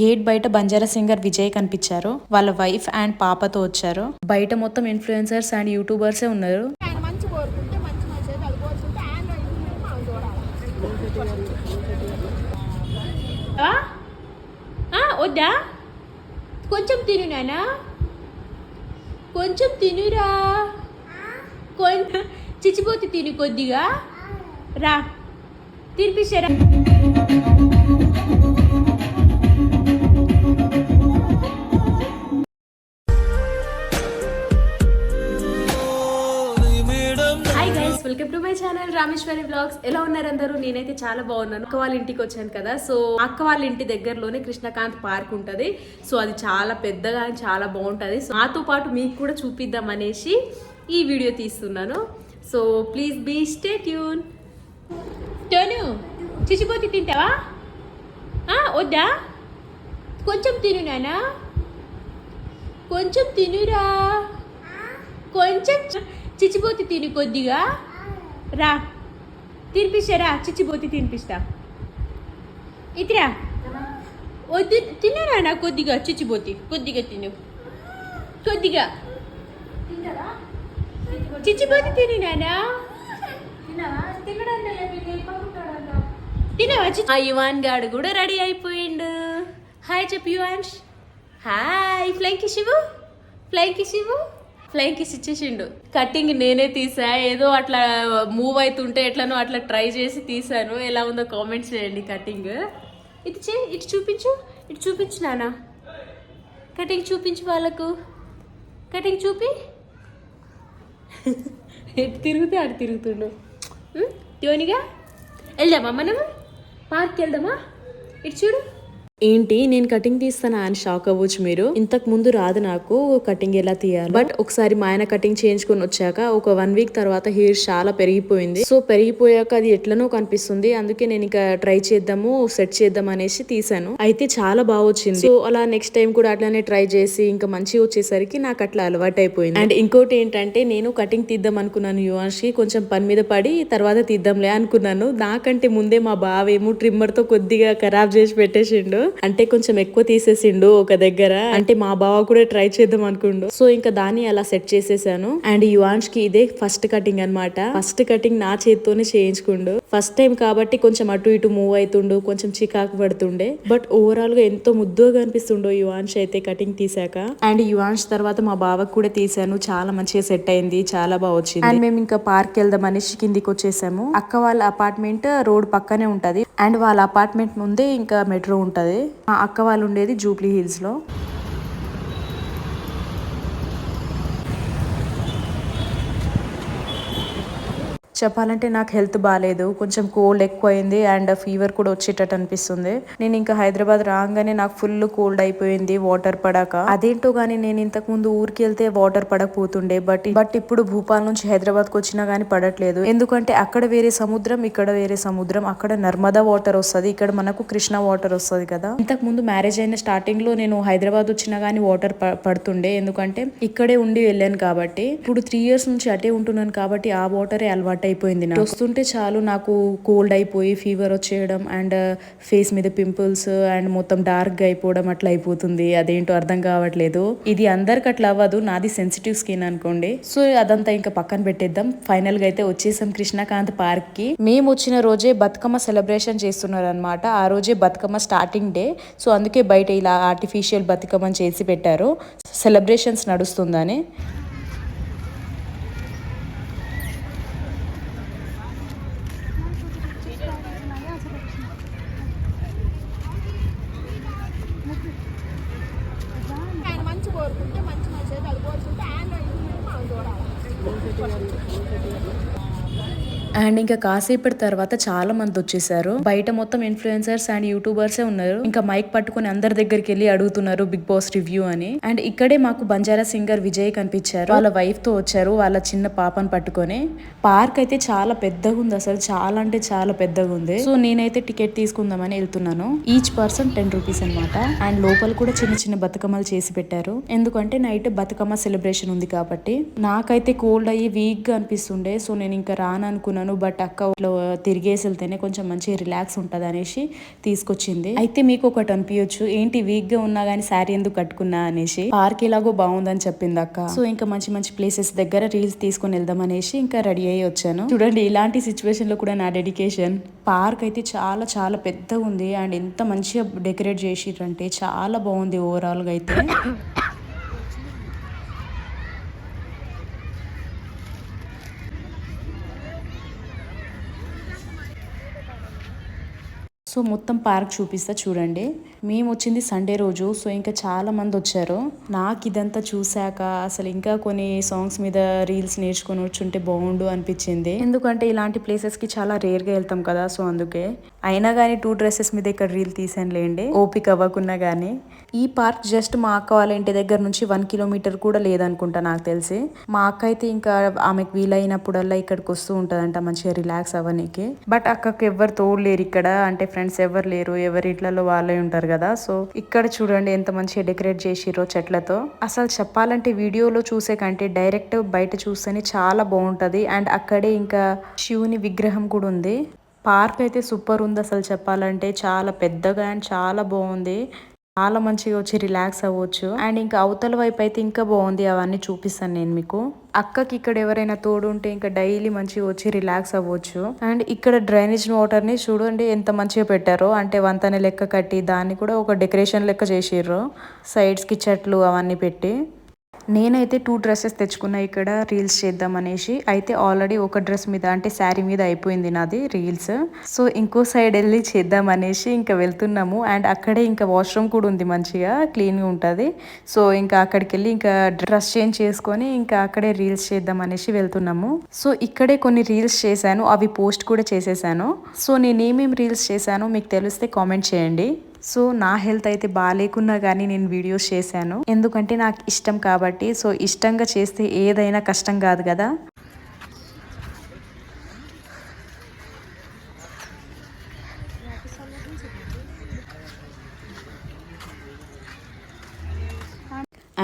Gate బయట Banjara singer Vijay కనిపించారు. వాళ్ళ వైఫ్ అండ్ పాపతో వచ్చారు. బయట మొత్తం ఇన్ఫ్లుయెన్సర్స్ అండ్ యూట్యూబర్సే ఉన్నారు. వద్దా? కొంచెం తిను నానా. కొంచెం తినురా. కొంచెం చిచ్చిపోతే తిను కొద్దిగా. రా. తినిపిస్తారా? మై ఛానల్ రామేశ్వరి బ్లాగ్స్ ఎలా ఉన్నారు అందరూ? నేనైతే చాలా బాగున్నాను. అక్క వాళ్ళ ఇంటికి వచ్చాను కదా. సో అక్క వాళ్ళ ఇంటి దగ్గరలోనే కృష్ణకాంత్ పార్క్ ఉంటుంది. సో అది చాలా పెద్దగా చాలా బాగుంటుంది. సో నాతో పాటు మీకు కూడా చూపిద్దాం అనేసి ఈ వీడియో తీస్తున్నాను. So please be stay tune tone చిచిపోతి తింటావా? వద్దా? కొంచెం తిను నానా. కొంచెం తినురా. కొంచెం చిచిపోతి తిని కొద్దిగా. రా. తినిపిస్తారా చిచ్చిపోతి తినిపిస్తా. ఇతిరా. వద్దు. తిన్నారా నా కొద్దిగా. చిచ్చిపోతి కొద్దిగా తిను. కొద్దిగా. చిచ్చిపోతి తిని నానా తినవా ఆ యువాన్ గాడు కూడా రెడీ అయిపోయిండు. హాయ్ చెప్పు యువాన్ష్ హాయ్. ఇవ్వు ఫ్లైంగ్ కిస్ ఇవ్వు ఫ్లైంగ్ కిస్ ఇచ్చేసిండు. కటింగ్ నేనే తీసా ఏదో అట్లా మూవ్ అవుతుంటే ఎట్లనో అట్లా ట్రై చేసి తీసాను. ఎలా ఉందో కామెంట్స్ చేయండి కటింగ్ ఇటు చే ఇటు చూపించు ఇటు చూపించు నానా. కటింగ్ చూపించు వాళ్ళకు. కటింగ్ చూపి. ఎటు తిరిగితే అటు తిరుగుతుండు. ఉం? యోనిగా వెళ్దామా మనం పార్క్కి వెళ్దామా? ఇటు చూడు. ఏంటి? నేను కటింగ్ తీస్తానా? అని షాక్ అవ్వచ్చు మీరు. ఇంతకు ముందు రాదు నాకు కటింగ్ ఎలా తీయాలి. బట్ ఒకసారి మా ఆయన కటింగ్ చేయించుకొని వచ్చాక ఒక వన్ వీక్ తర్వాత హెయిర్ చాలా పెరిగిపోయింది. సో పెరిగిపోయాక అది ఎట్లనో కనిపిస్తుంది. అందుకే నేను ఇక ట్రై చేద్దాము సెట్ చేద్దాం అనేసి తీసాను అయితే చాలా బాగా వచ్చింది. సో అలా నెక్స్ట్ టైం కూడా అట్లానే ట్రై చేసి ఇంకా మంచిగా వచ్చేసరికి నాకు అట్లా అలవాటు అయిపోయింది. అండ్ ఇంకోటి ఏంటంటే నేను కటింగ్ తీద్దాం అనుకున్నాను యువాన్షి. కొంచెం పని మీద పడి తర్వాత తీద్దాంలే అనుకున్నాను. నాకంటే ముందే మా బావేమో ట్రిమ్మర్తో కొద్దిగా ఖరాబ్ చేసి పెట్టేసిండు. అంటే కొంచెం ఎక్కువ తీసేసిండు ఒక దగ్గర. అంటే మా బావ కూడా ట్రై చేద్దాం అనుకుండు. సో ఇంకా దాన్ని అలా సెట్ చేసేసాను. అండ్ యువాన్స్కి ఇదే ఫస్ట్ కటింగ్ అన్నమాట. ఫస్ట్ కటింగ్ నా చేతితోనే చేయించుకుండు. ఫస్ట్ టైం కాబట్టి కొంచెం అటు ఇటు మూవ్ అవుతుండు కొంచెం చికాకు పడుతుండే. బట్ ఓవరాల్గా ఎంతో ముద్దుగా అనిపిస్తుండో యువాన్స్ అయితే కటింగ్ తీసాక. అండ్ యువాన్స్ తర్వాత మా బావకు కూడా తీసాను. చాలా మంచిగా సెట్ అయింది చాలా బాగా వచ్చింది. అండ్ మేము ఇంకా పార్క్ వెళ్దాం అనేసి కిందికి వచ్చేసాము. అక్క వాళ్ళ అపార్ట్మెంట్ రోడ్ పక్కనే ఉంటది. అండ్ వాళ్ళ అపార్ట్మెంట్ ముందే ఇంకా మెట్రో ఉంటది. మా అక్క వాళ్ళు ఉండేది జూబ్లీ హిల్స్ చెప్పాలంటే నాకు హెల్త్ బాగాలేదు కొంచెం కోల్డ్ ఎక్కువైంది అండ్ ఫీవర్ కూడా వచ్చేటట్టు అనిపిస్తుంది. నేను ఇంకా హైదరాబాద్ రాగానే నాకు ఫుల్ కోల్డ్ అయిపోయింది వాటర్ పడక. అదేంటో గానీ నేను ఇంతకు ముందు ఊరికి వెళ్తే వాటర్ పడకపోతుండే. బట్ బట్ ఇప్పుడు భూపాల్ నుంచి హైదరాబాద్కు వచ్చినా గానీ పడట్లేదు. ఎందుకంటే అక్కడ వేరే సముద్రం ఇక్కడ వేరే సముద్రం అక్కడ నర్మదా వాటర్ వస్తుంది. ఇక్కడ మనకు కృష్ణ వాటర్ వస్తుంది కదా. ఇంతకు ముందు మ్యారేజ్ అయిన స్టార్టింగ్లో నేను హైదరాబాద్ వచ్చినా గానీ వాటర్ పడుతుండే. ఎందుకంటే ఇక్కడే ఉండి వెళ్ళాను కాబట్టి. ఇప్పుడు త్రీ ఇయర్స్ నుంచి అటే ఉంటున్నాను కాబట్టి ఆ వాటరే అలవాటు అయిపోయింది నాకు. వస్తుంటే చాలు నాకు కోల్డ్ అయిపోయి ఫీవర్ వచ్చేయడం అండ్ ఫేస్ uh, మీద పింపుల్స్ అండ్ మొత్తం డార్క్గా అయిపోవడం అట్లా అయిపోతుంది. అదేంటో అర్థం కావట్లేదు. ఇది అందరికి అట్లా అవ్వదు. నాది సెన్సిటివ్ స్కిన్ అనుకోండి. సో అదంతా ఇంకా పక్కన పెట్టేద్దాం. ఫైనల్గా అయితే వచ్చేసాం కృష్ణకాంత్ పార్క్కి. మేము వచ్చిన రోజే బతుకమ్మ సెలబ్రేషన్ చేస్తున్నారు అనమాట ఆ రోజే బతుకమ్మ స్టార్టింగ్ డే సో అందుకే బయట ఇలా ఆర్టిఫిషియల్ బతుకమ్మని చేసి పెట్టారు. సెలబ్రేషన్స్ నడుస్తుందని ఆయన మంచి కోరుకుంటే మంచి మంచి అది కోరుకుంటే ఆయన మనం చూడాలి అండ్ ఇంకా కాసేపటి తర్వాత చాలా మంది వచ్చేసారు. బయట మొత్తం ఇన్ఫ్లుయెన్సర్స్ అండ్ యూట్యూబర్సే ఉన్నారు. ఇంకా మైక్ పట్టుకుని అందరి దగ్గరికి వెళ్ళి అడుగుతున్నారు బిగ్ బాస్ రివ్యూ అని. అండ్ ఇక్కడే మాకు బంజారా సింగర్ విజయ్ కనిపించారు. వాళ్ళ వైఫ్తో వచ్చారు వాళ్ళ చిన్న పాపను పట్టుకొని. పార్క్ అయితే చాలా పెద్దగా ఉంది అసలు. చాలా అంటే చాలా పెద్దగా ఉంది. సో నేనైతే టికెట్ తీసుకుందామని వెళ్తున్నాను. ఈచ్ పర్సన్ టెన్ రూపీస్ అనమాట అండ్ లోపల కూడా చిన్న చిన్న బతుకమ్మలు చేసి పెట్టారు. ఎందుకంటే నైట్ బతుకమ్మ సెలబ్రేషన్ ఉంది కాబట్టి. నాకైతే కోల్డ్ అయ్యి వీక్గా అనిపిస్తుండే. సో నేను ఇంకా రాను అనుకున్నాను అనుకున్నాను బట్ అక్క ఇట్లా తిరిగేసి వెళ్తేనే కొంచెం మంచిగా రిలాక్స్ ఉంటుంది అనేసి తీసుకొచ్చింది. అయితే మీకు ఒకటి అనిపించచ్చు ఏంటి వీక్గా ఉన్నా గానీ శారీ ఎందుకు కట్టుకున్నా అనేసి. పార్క్ ఎలాగో బాగుందని చెప్పింది అక్క. సో ఇంకా మంచి మంచి ప్లేసెస్ దగ్గర రీల్స్ తీసుకొని వెళ్దాం అనేసి ఇంకా రెడీ అయ్యి వచ్చాను. చూడండి ఇలాంటి సిచ్యువేషన్లో కూడా నా డెడికేషన్. పార్క్ అయితే చాలా చాలా పెద్దగా ఉంది అండ్ ఎంత మంచిగా డెకరేట్ చేసిరంటే చాలా బాగుంది ఓవరాల్గా అయితే. సో మొత్తం పార్క్ చూపిస్తా చూడండి. మేము వచ్చింది సండే రోజు సో ఇంకా చాలా మంది వచ్చారు. నాకు ఇదంతా చూశాక అసలు ఇంకా కొన్ని సాంగ్స్ మీద రీల్స్ నేర్చుకొని వచ్చుంటే బాగుండు అనిపించింది. ఎందుకంటే ఇలాంటి ప్లేసెస్కి చాలా రేర్గా వెళ్తాం కదా సో అందుకే. అయినా కానీ టూ డ్రెస్సెస్ మీద ఇక్కడ రీల్ తీసాను లేండి ఓపిక అవ్వకున్నా కానీ ఈ పార్క్ జస్ట్ మా అక్క వాళ్ళ ఇంటి దగ్గర నుంచి వన్ కిలోమీటర్ కూడా లేదనుకుంటా నాకు తెలిసి. మా అక్క అయితే ఇంకా ఆమెకు వీలైనప్పుడల్లా ఇక్కడికి వస్తూ ఉంటుందంట మంచిగా రిలాక్స్ అవ్వనీకి. బట్ అక్కకి ఎవరు తోడలేరు ఇక్కడ. అంటే ఫ్రెండ్స్ ఎవరు లేరు. ఎవరి ఇట్లలో వాళ్ళే ఉంటారు కదా. సో ఇక్కడ చూడండి ఎంత మంచిగా డెకరేట్ చేసిరో చెట్లతో. అసలు చెప్పాలంటే వీడియోలో చూసే కంటే డైరెక్ట్ బయట చూస్తేనే చాలా బాగుంటుంది. అండ్ అక్కడే ఇంకా శివుని విగ్రహం కూడా ఉంది. పార్క్ అయితే సూపర్ ఉంది అసలు చెప్పాలంటే. చాలా పెద్దగా అండ్ చాలా బాగుంది. చాలా మంచిగా వచ్చి రిలాక్స్ అవ్వచ్చు. అండ్ ఇంకా అవతల వైపు అయితే ఇంకా బాగుంది. అవన్నీ చూపిస్తాను నేను మీకు. అక్కకి ఇక్కడ ఎవరైనా తోడు ఉంటే ఇంకా డైలీ మంచిగా వచ్చి రిలాక్స్ అవ్వచ్చు. అండ్ ఇక్కడ డ్రైనేజ్ వాటర్ని చూడండి ఎంత మంచిగా పెట్టారో. అంటే వంతెన లెక్క కట్టి దాన్ని కూడా ఒక డెకరేషన్ లెక్క చేసిర్రు. సైడ్స్కి చెట్లు అవన్నీ పెట్టి. నేనైతే టూ డ్రెస్సెస్ తెచ్చుకున్నా ఇక్కడ రీల్స్ చేద్దాం అనేసి. అయితే ఆల్రెడీ ఒక డ్రెస్ మీద అంటే శారీ మీద అయిపోయింది నాది రీల్స్ సో ఇంకో సైడ్ వెళ్ళి చేద్దాం అనేసి ఇంకా వెళ్తున్నాము. అండ్ అక్కడే ఇంకా వాష్రూమ్ కూడా ఉంది మంచిగా క్లీన్గా ఉంటుంది. సో ఇంకా అక్కడికి వెళ్ళి ఇంకా డ్రెస్ చేంజ్ చేసుకొని ఇంకా అక్కడే రీల్స్ చేద్దాం అనేసి వెళ్తున్నాము. సో ఇక్కడే కొన్ని రీల్స్ చేశాను అవి పోస్ట్ కూడా చేసేసాను. సో నేనేమేమి రీల్స్ చేశానో మీకు తెలిస్తే కామెంట్ చేయండి. సో నా హెల్త్ అయితే బాగాలేకున్నా కానీ నేను వీడియోస్ చేశాను. ఎందుకంటే నాకు ఇష్టం కాబట్టి సో ఇష్టంగా చేస్తే ఏదైనా కష్టం కాదు కదా.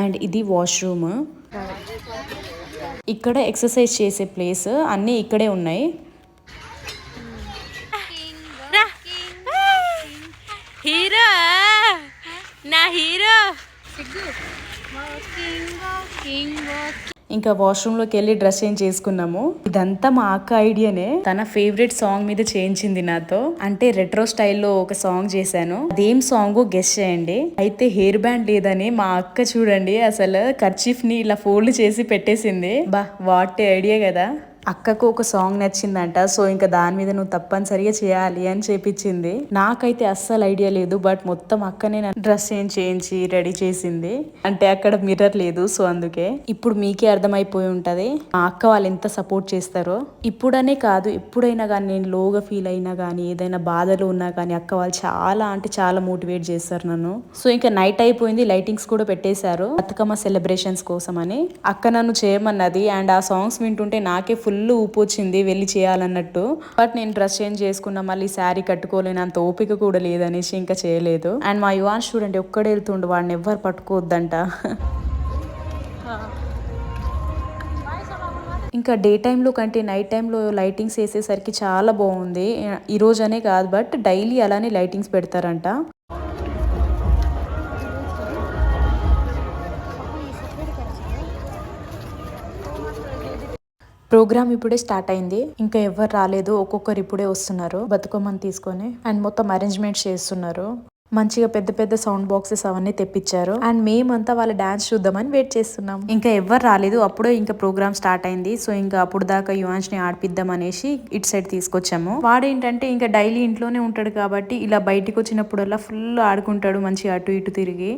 అండ్ ఇది వాష్రూమ్. ఇక్కడ ఎక్సర్సైజ్ చేసే ప్లేస్ అన్నీ ఇక్కడే ఉన్నాయి. హీరో. ఇంకా వాష్రూమ్లోకి వెళ్ళి డ్రెస్ చేంజ్ చేసుకున్నాము. ఇదంతా మా అక్క ఐడియానే. తన ఫేవరెట్ సాంగ్ మీద చేయించింది నాతో. అంటే రెట్రో స్టైల్లో ఒక సాంగ్ చేశాను. అదేం సాంగ్ గెస్ట్ చేయండి. అయితే హెయిర్ బ్యాండ్ లేదని మా అక్క చూడండి అసలు కర్చీఫ్ని ఇలా ఫోల్డ్ చేసి పెట్టేసింది. బా వాట్ ఐడియా కదా. అక్కకు ఒక సాంగ్ నచ్చిందంట సో ఇంకా దాని మీద నువ్వు తప్పనిసరిగా చేయాలి అని చేపించింది. నాకైతే అస్సలు ఐడియా లేదు బట్ మొత్తం అక్కనే డ్రెస్ చేంజ్ చేయించి రెడీ చేసింది. అంటే అక్కడ మిర్రర్ లేదు సో అందుకే. ఇప్పుడు మీకే అర్థమైపోయి ఉంటది మా అక్క వాళ్ళు ఎంత సపోర్ట్ చేస్తారో. ఇప్పుడనే కాదు ఎప్పుడైనా కానీ నేను లోగా ఫీల్ అయినా కానీ ఏదైనా బాధలు ఉన్నా కానీ అక్క వాళ్ళు చాలా అంటే చాలా మోటివేట్ చేస్తారు నన్ను. సో ఇంకా నైట్ అయిపోయింది లైటింగ్స్ కూడా పెట్టేశారు బతుకమ్మ సెలబ్రేషన్స్ కోసం అని అక్క నన్ను చేయమన్నది అండ్ ఆ సాంగ్స్ వింటుంటే నాకే ఫుల్ ఊపు వచ్చింది వెళ్ళి చేయాలన్నట్టు. బట్ నేను డ్రెస్ చేంజ్ చేసుకున్నా మళ్ళీ శారీ కట్టుకోలేనంత అంత ఓపిక కూడా లేదనేసి ఇంకా చేయలేదు. అండ్ మా యువాన్ చూడండి ఒక్కడే వెళ్తుండు వాడిని ఎవ్వరు పట్టుకోవద్దంట. ఇంకా డే టైంలో కంటే నైట్ టైంలో లైటింగ్స్ వేసేసరికి చాలా బాగుంది. ఈ అనే కాదు బట్ డైలీ అలానే లైటింగ్స్ పెడతారంట. ప్రోగ్రామ్ ఇప్పుడే స్టార్ట్ అయింది. ఇంకా ఎవరు రాలేదు. ఒక్కొక్కరు ఇప్పుడే వస్తున్నారు. బతుకమ్మని తీసుకొని అండ్ మొత్తం అరేంజ్మెంట్స్ చేస్తున్నారు. మంచిగా పెద్ద పెద్ద సౌండ్ బాక్సెస్ అవన్నీ తెప్పించారు. అండ్ మేమంతా వాళ్ళ డాన్స్ చూద్దామని వెయిట్ చేస్తున్నాం. ఇంకా ఎవరు రాలేదు. అప్పుడే ఇంకా ప్రోగ్రామ్ స్టార్ట్ అయింది. సో ఇంకా అప్పుడు దాకా యువాన్స్ని ఆడిపిద్దాం అనేసి ఇటు సైడ్ తీసుకొచ్చాము. వాడేంటంటే ఇంకా డైలీ ఇంట్లోనే ఉంటాడు కాబట్టి ఇలా బయటికి వచ్చినప్పుడల్లా ఫుల్ ఆడుకుంటాడు. మంచిగా అటు ఇటు తిరిగి.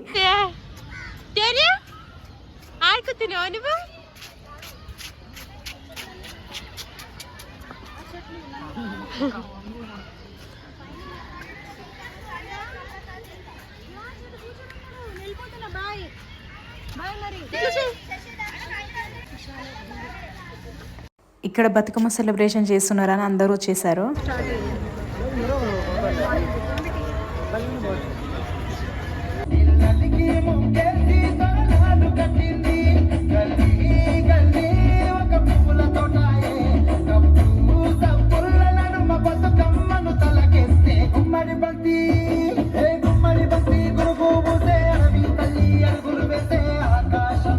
ఇక్కడ బతుకమ్మ సెలబ్రేషన్ చేస్తున్నారని అందరూ వచ్చేసారు నదికి భక్తి ఏ గుమ్మడి భక్తి గురు తల్లి ఆకాశం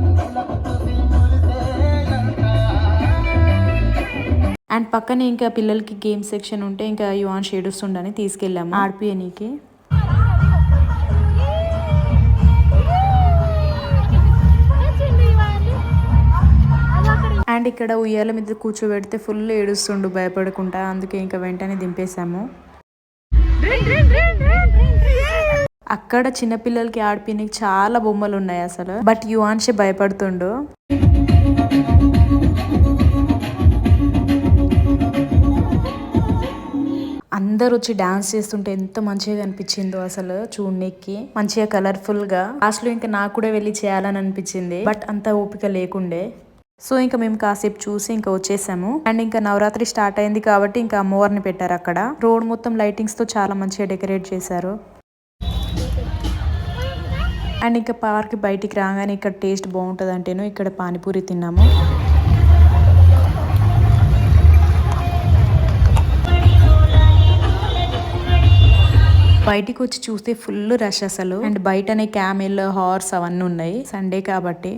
అండ్ పక్కనే ఇంకా పిల్లలకి గేమ్ సెక్షన్ ఉంటే ఇంకా యువాన్ షేడ్స్ ఉండని తీసుకెళ్ళాము. ఆర్పిఎనికి అండ్ ఇక్కడ ఉయ్యాల మీద కూర్చోబెడితే ఫుల్ ఏడుస్తుండు భయపడకుండా అందుకే ఇంకా వెంటనే దింపేశాము. అక్కడ చిన్నపిల్లలకి ఆడిపినికి చాలా బొమ్మలు ఉన్నాయి అసలు. బట్ యువాన్షి భయపడుతుండు. అందరు వచ్చి డాన్స్ చేస్తుంటే ఎంత మంచిగా అనిపించిందో అసలు చూడనీకి. మంచిగా కలర్ఫుల్గా. లాస్ట్లో ఇంకా నాకు కూడా వెళ్ళి చేయాలని అనిపించింది. బట్ అంత ఓపిక లేకుండే. సో ఇంకా మేము కాసేపు చూసి ఇంకా వచ్చేసాము. అండ్ ఇంకా నవరాత్రి స్టార్ట్ అయింది కాబట్టి ఇంకా అమ్మవారిని పెట్టారు అక్కడ. రోడ్ మొత్తం లైటింగ్స్తో చాలా మంచిగా డెకరేట్ చేశారు. అండ్ ఇంకా పార్క్ బయటికి రాగానే ఇక్కడ టేస్ట్ బాగుంటుంది అంటేను ఇక్కడ పానీపూరి తిన్నాము. బయటికి వచ్చి చూస్తే ఫుల్ రష్ అసలు. అండ్ బయటనే క్యామెల్ హార్స్ అవన్నీ ఉన్నాయి. సండే కాబట్టి.